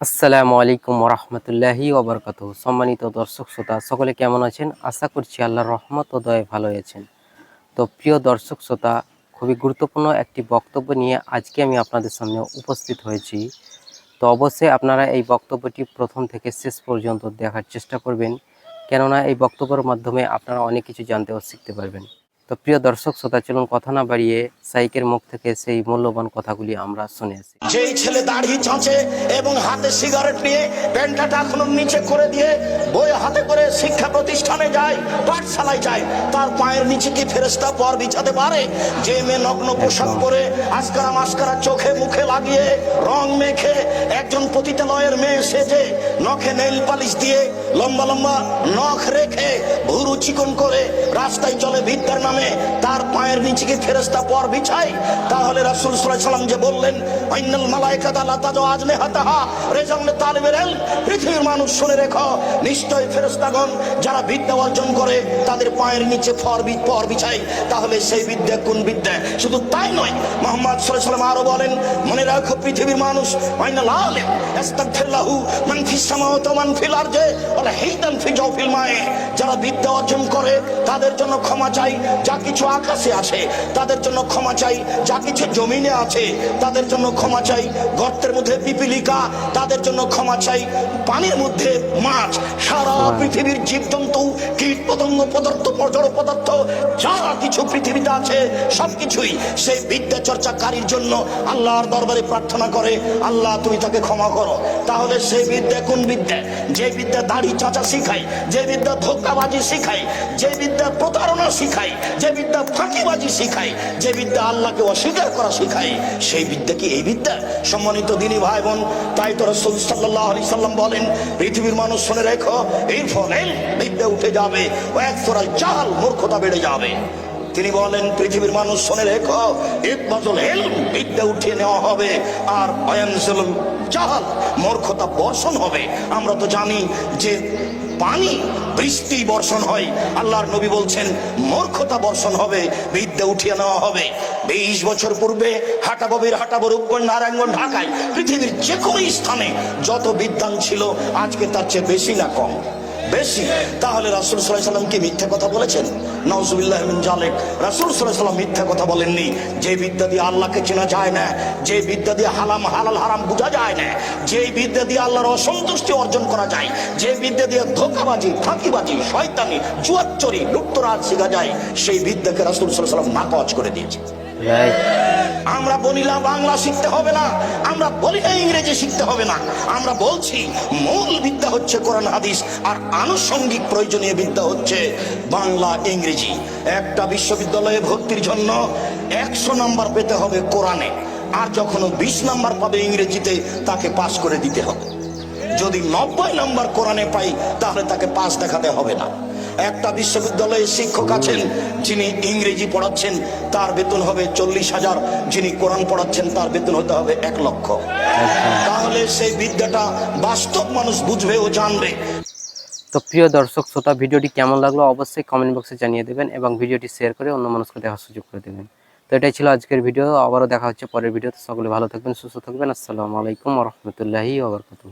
আসসালামু আলাইকুম রহমতুল্লাহি ওবরকাত সম্মানিত দর্শক শ্রোতা, সকলে কেমন আছেন? আশা করছি আল্লাহর রহমত ও দয়ে ভালো আছেন। তো প্রিয় দর্শক শ্রোতা, খুবই গুরুত্বপূর্ণ একটি বক্তব্য নিয়ে আজকে আমি আপনাদের সামনে উপস্থিত হয়েছি। তো অবশ্যই আপনারা এই বক্তব্যটি প্রথম থেকে শেষ পর্যন্ত দেখার চেষ্টা করবেন, কেননা এই বক্তব্যের মাধ্যমে আপনারা অনেক কিছু জানতে ও শিখতে পারবেন। তো প্রিয় দর্শক শ্রোতা, চলুন কথা না বাড়িয়ে সাইকের মুখ থেকে সেই মূল্যবান কথাগুলি আমরা শুনে আসি। যেই ছেলে দাড়ি চাঁচে এবং হাতে সিগারেট নিয়ে প্যান্টাটা এখনও নিচে করে দিয়ে বই হাতে করে শিক্ষা প্রতিষ্ঠানে যায় পাঠশালায় যায় তার পায়ের নিচে কি ফেরেস্তা পর বিছাতে পারে? যে মেয়ে নগ্ন পোশাক পরে আজকারা মাস্কারা চোখে লাগিয়ে রং মেখে একজন পতিতালয়ের মেয়ে সেজে নখে নেইল পালিশ দিয়ে লম্বা লম্বা নখ রেখে ভুরু চিকন করে রাস্তায় চলে বিদ্যার নামে, তার পায়ের নিচে ফেরেস্তা পর বিছায়। তাহলে রাসূল সাল্লাম যে বললেন পৃথিবীর মানুষ শুনে রেখো, নিশ্চয় ফেরেশতাগণ যারা বিদ্যা অর্জন করে, তাদের পায়ের নিচে ফর পর বিছায়। তাহলে সেই বিদ্যা কোন বিদ্যা? শুধু তাই নয়, মোহাম্মদ সাল্লাম আরও বলেন, মনে রাখো পৃথিবীর মানুষ। আইনাল আলিম ইস্তাগফিরলাহু মান ফিস সামাওয়াতি মান ফিল আরদি ওয়ালা হাইদান ফি জাওফিল মায়ে। যারা বিদ্যা অর্জন করে তাদের জন্য ক্ষমা চাই যা কিছু আকাশে আছে তাদের জন্য ক্ষমা চাই যা কিছু জমিনে আছে তাদের জন্য ক্ষমা চাই। গর্তের মধ্যে পিপিলিকা তাদের জন্য ক্ষমা চাই। পানির মধ্যে মাছ সারা পৃথিবীর জীবজন্তু কীট পতঙ্গ পদার্থ জড় পদার্থ যা কিছু পৃথিবীতে আছে সবকিছুই সেই বিদ্যা চর্চাকারীর জন্য আল্লাহর দরবারে প্রার্থনা করে, আল্লাহ তুমি তাকে ক্ষমা করো। তাহলে সেই বিদ্যা কোন বিদ্যা? যে বিদ্যা দাড়ি চাচা শিখায়, যে বিদ্যা ধোকাবাজি শিখায়, যে বিদ্যা প্রতারণা শিখায়, যে বিদ্যা ফাঁকিবাজি শিখায়, যে বিদ্যা আল্লাহকে অস্বীকার করা শিখায়, সেই বিদ্যা কি এই বিদ্যা? সম্মানিত দিনী ভাই বোন, তাই তো রসুল সাল্লাহ আলি সাল্লাম বলেন, পৃথিবীর মানুষ শুনে রেখো, এই ফলে বিদ্যা উঠে যাবে ও এক তোরাল জাল মূর্খতা বেড়ে যাবে। তিনি বলেন, পৃথিবীর মানুষ শুনে রেখো, এক বদল হেল বিদ্যা উঠিয়ে নেওয়া হবে, আর অয়ানসল মূর্খতা বর্ষণ হবে। আমরা তো জানি যে পানি বৃষ্টি বর্ষণ হয়। আল্লাহর নবী বলছেন, মূর্খতা বর্ষণ হবে, বিদ্যা উঠিয়ে নেওয়া হবে। বিশ বছর পূর্বে হাটাববির হাটাবো রূপগঞ্জ নারায়ণগঞ্জ ঢাকায়, পৃথিবীর যে কোনো স্থানে যত বিদ্যান ছিল, আজকে তার চেয়ে বেশি না কম। বেশি, তাহলে রাসুল সাল্লাহ সাল্লাম কি মিথ্যা কথা বলেছেন? নওজুবিল্লাহ জালেক রাসুল সাল্লাহ সাল্লাম মিথ্যা কথা বলেননি। যে বিদ্যা দিয়ে আল্লাহকে চেনা যায় না, যে বিদ্যা দিয়ে হালাম, হালাল, হারাম বোঝা যায় না, যে বিদ্যা দিয়ে আল্লাহর অসন্তুষ্টি অর্জন করা যায়, যে বিদ্যা দিয়ে ধোকাবাজি, ফাঁকিবাজি, শয়তানি, জুয়াচ্চরি লুপ্তরাজ শেখা যায়, সেই বিদ্যাকে রাসুল সাল্লাহ সাল্লাম নাকচ করে দিয়েছে। আমরা বলি না বাংলা শিখতে হবে না, আমরা বলি না ইংরেজি শিখতে হবে না। আমরা বলছি মূল বিদ্যা হচ্ছে কোরআন, হাদিস, আর আনুষঙ্গিক প্রয়োজনীয় বিদ্যা হচ্ছে বাংলা, ইংরেজি। একটা বিশ্ববিদ্যালয়ে ভর্তির জন্য একশো নাম্বার পেতে হবে কোরআনে, আর যখন বিশ নাম্বার পাবে ইংরেজিতে, তাকে পাস করে দিতে হবে। যদি নব্বই নাম্বার কোরআনে পাই, তাহলে তাকে পাস দেখাতে হবে না। একটা বিশ্ববিদ্যালয়ে শিক্ষক আছেন, যিনি ইংরেজি পড়াচ্ছেন, তার বেতন হবে চল্লিশ হাজার। যিনি কোরআন পড়াচ্ছেন, তার বেতন হতে হবে এক লক্ষ। তাহলে সেই বিদ্যাটা বাস্তব মানুষ বুঝবে ও জানবে। তো প্রিয় দর্শক, শ্রোতা, ভিডিওটি কেমন লাগল অবশ্যই কমেন্ট বক্সে জানিয়ে দেবেন এবং ভিডিওটি শেয়ার করে অন্য মানুষকে দেখার সুযোগ করে দেবেন। তো এটাই ছিল আজকের ভিডিও, আবারও দেখা হচ্ছে পরের ভিডিওতে। সকলে ভালো থাকবেন, সুস্থ থাকবেন। আসসালামু আলাইকুম রহমতুল্লাহি ওবরকাতুহ